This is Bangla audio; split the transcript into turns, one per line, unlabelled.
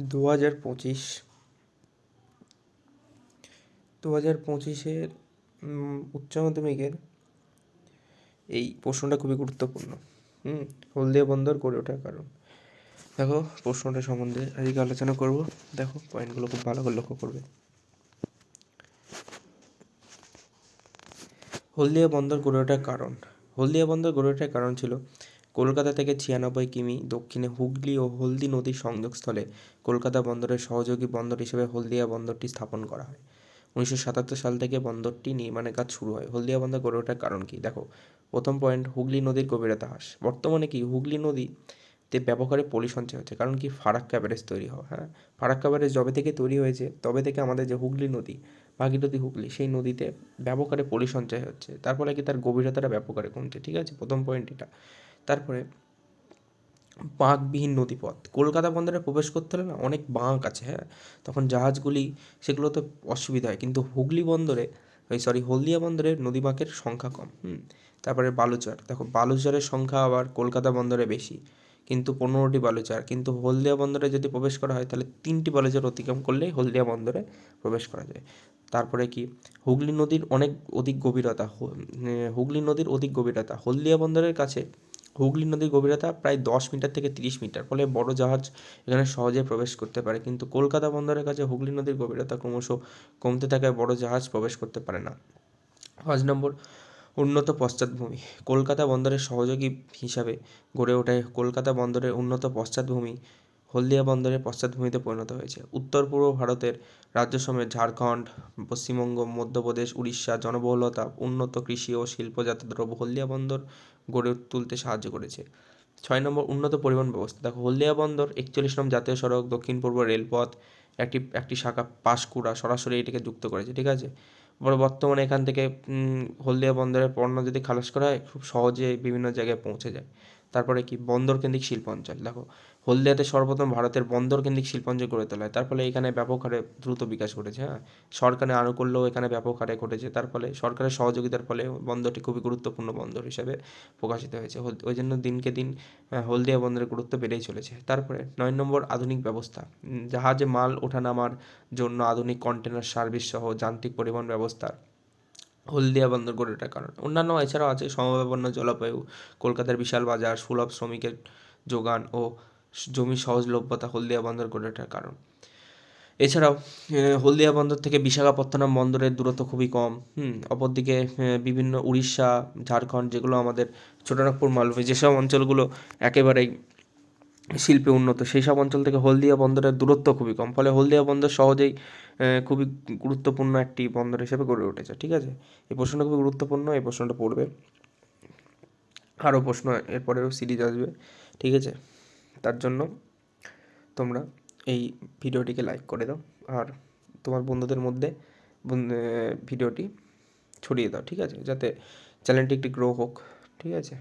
দু হাজার পঁচিশ। দু হাজার পঁচিশের উচ্চ মাধ্যমিকের এই প্রশ্নটা খুবই গুরুত্বপূর্ণ। হুম, হলদিয়া বন্দর গড়ে ওঠার কারণ। দেখো, প্রশ্নটা সম্বন্ধে আজকে আলোচনা করব। দেখো পয়েন্টগুলো খুব ভালো করে লক্ষ্য করবে। হলদিয়া বন্দর গড়ে ওঠার কারণ। হলদিয়া বন্দর গড়ে ওঠার কারণ ছিল কলকাতা থেকে ছিয়ানব্বই কিমি দক্ষিণে হুগলি ও হলদি নদীর সংযোগস্থলে কলকাতা বন্দরের সহযোগী বন্দর হিসেবে হলদিয়া বন্দরটি স্থাপন করা হয়। উনিশশো সাতাত্তর সাল থেকে বন্দরটি নির্মাণের কাজ শুরু হয়। হলদিয়া বন্দর গড়ে ওঠার কারণ কী? দেখো, প্রথম পয়েন্ট, হুগলি নদীর গভীরতা হ্রাস। বর্তমানে কি হুগলি নদীতে ব্যাপক হারে পলি সঞ্চয় হচ্ছে, কারণ কি ফারাক্কা ব্যারেজ তৈরি হয় হ্যাঁ? ফারাক্কা ব্যারেজ যবে থেকে তৈরি হয়েছে, তবে থেকে আমাদের যে হুগলি নদী, ভাগীরথী হুগলি, সেই নদীতে ব্যাপক হারে পলি সঞ্চয় হচ্ছে। তার ফলে কি তার গভীরতাটা ব্যাপক হারে কমছে, ঠিক আছে? প্রথম পয়েন্ট এটা। তারপরে বাঁকবিহীন নদীপথ। কলকাতা বন্দরে প্রবেশ করতে হলে না অনেক বাঁক আছে হ্যাঁ? তখন জাহাজগুলি, সেগুলোতে অসুবিধা হয়। কিন্তু হুগলি বন্দরে, ওই সরি হলদিয়া বন্দরে নদী বাঁকের সংখ্যা কম, হুম? তারপরে বালুচর। দেখো, বালুচরের সংখ্যা আবার কলকাতা বন্দরে বেশি, কিন্তু পনেরোটি বালুচর। কিন্তু হলদিয়া বন্দরে যদি প্রবেশ করা হয়, তাহলে তিনটি বালুচর অতিক্রম করলেই হলদিয়া বন্দরে প্রবেশ করা যায়। তারপরে কি? হুগলি নদীর অনেক অধিক গভীরতা হুগলি নদীর অধিক গভীরতা। হলদিয়া বন্দরের কাছে হুগলি নদীর গভীরতা প্রায় দশ মিটার থেকে তিরিশ মিটার, ফলে বড় জাহাজ এখানে সহজে প্রবেশ করতে পারে। কিন্তু কলকাতা বন্দরের কাছে হুগলি নদীর গভীরতা ক্রমশ কমতে থাকায় বড় জাহাজ প্রবেশ করতে পারে না। পাঁচ নম্বর, উন্নত পশ্চাৎভূমি। কলকাতা বন্দরের সহযোগী হিসাবে গড়ে ওঠে কলকাতা বন্দরের উন্নত পশ্চাৎভূমি হলদিয়া বন্দরের পশ্চাৎভূমিতে পরিণত হয়েছে। উত্তর পূর্ব ভারতের রাজ্য সমেত ঝাড়খণ্ড, পশ্চিমবঙ্গ, মধ্যপ্রদেশ, উড়িষ্যা, জনবহুলতা, উন্নত কৃষি ও শিল্পজাত দ্রব্য হলদিয়া বন্দর গড়ে তুলতে সাহায্য করেছে। ছয় নম্বর উন্নত পরিবহন ব্যবস্থা। দেখো, হলদিয়া বন্দর একচল্লিশ নম্বর জাতীয় সড়ক, দক্ষিণ পূর্ব রেলপথ, একটি একটি শাখা পাঁশকুড়া সরাসরি এটিকে যুক্ত করেছে, ঠিক আছে? বর্তমানে এখান থেকে হলদিয়া বন্দরের পণ্য যদি খালাস করা হয়, খুব সহজে বিভিন্ন জায়গায় পৌঁছে যায়। তারপরে কি বন্দর কেন্দ্রিক শিল্পাঞ্চল দেখো, হলদিয়াতে সর্বপ্রথম ভারতের বন্দর কেন্দ্রিক শিল্পাঞ্চল গড়ে তোলা হয়। তার ফলে এখানে ব্যাপক হারে দ্রুত বিকাশ ঘটেছে হ্যাঁ? সরকারের আনুকূল্যও এখানে ব্যাপক হারে ঘটেছে। তার ফলে সরকারের সহযোগিতার ফলে বন্দরটি খুবই গুরুত্বপূর্ণ বন্দর হিসেবে প্রকাশিত হয়েছে। ওই জন্য দিনকে দিন হলদিয়া বন্দরের গুরুত্ব বেড়েই চলেছে। তারপরে নয় নম্বর আধুনিক ব্যবস্থা। জাহাজে মাল ওঠানামার জন্য আধুনিক কন্টেনার সার্ভিস সহ যান্ত্রিক পরিবহন ব্যবস্থা হলদিয়া বন্দর গড়ে ওঠার কারণ। অন্যান্য এছাড়াও আছে সমভাবাপন্ন জলবায়ু, কলকাতার বিশাল বাজার, সুলভ শ্রমিকের যোগান ও জমি সহজলভ্যতা হলদিয়া বন্দর গড়ে ওঠার কারণ। এছাড়াও হলদিয়া বন্দর থেকে বিশাখাপত্তনম বন্দরের দূরত্ব খুবই কম। হুম, অপরদিকে বিভিন্ন উড়িষ্যা, ঝাড়খণ্ড যেগুলো আমাদের ছোটনাগপুর, মালভূমি যেসব অঞ্চলগুলো একেবারেই শিল্পে উন্নত। সেই সব অঞ্চল থেকে হলদিয়া বন্দরের দূরত্ব খুবই কম, ফলে হলদিয়া বন্দর সহজেই খুবই গুরুত্বপূর্ণ একটি বন্দর হিসেবে গড়ে উঠেছে, ঠিক আছে? এই প্রশ্নটা খুবই গুরুত্বপূর্ণ, এই প্রশ্নটা পড়বে। আরও প্রশ্ন এরপরেও সিরিজ আসবে, ঠিক আছে? তার জন্য তোমরা এই ভিডিওটিকে লাইক করে দাও, আর তোমার বন্ধুদের মধ্যে ভিডিওটি ছড়িয়ে দাও, ঠিক আছে? যাতে চ্যানেলটি একটি গ্রো হোক, ঠিক আছে?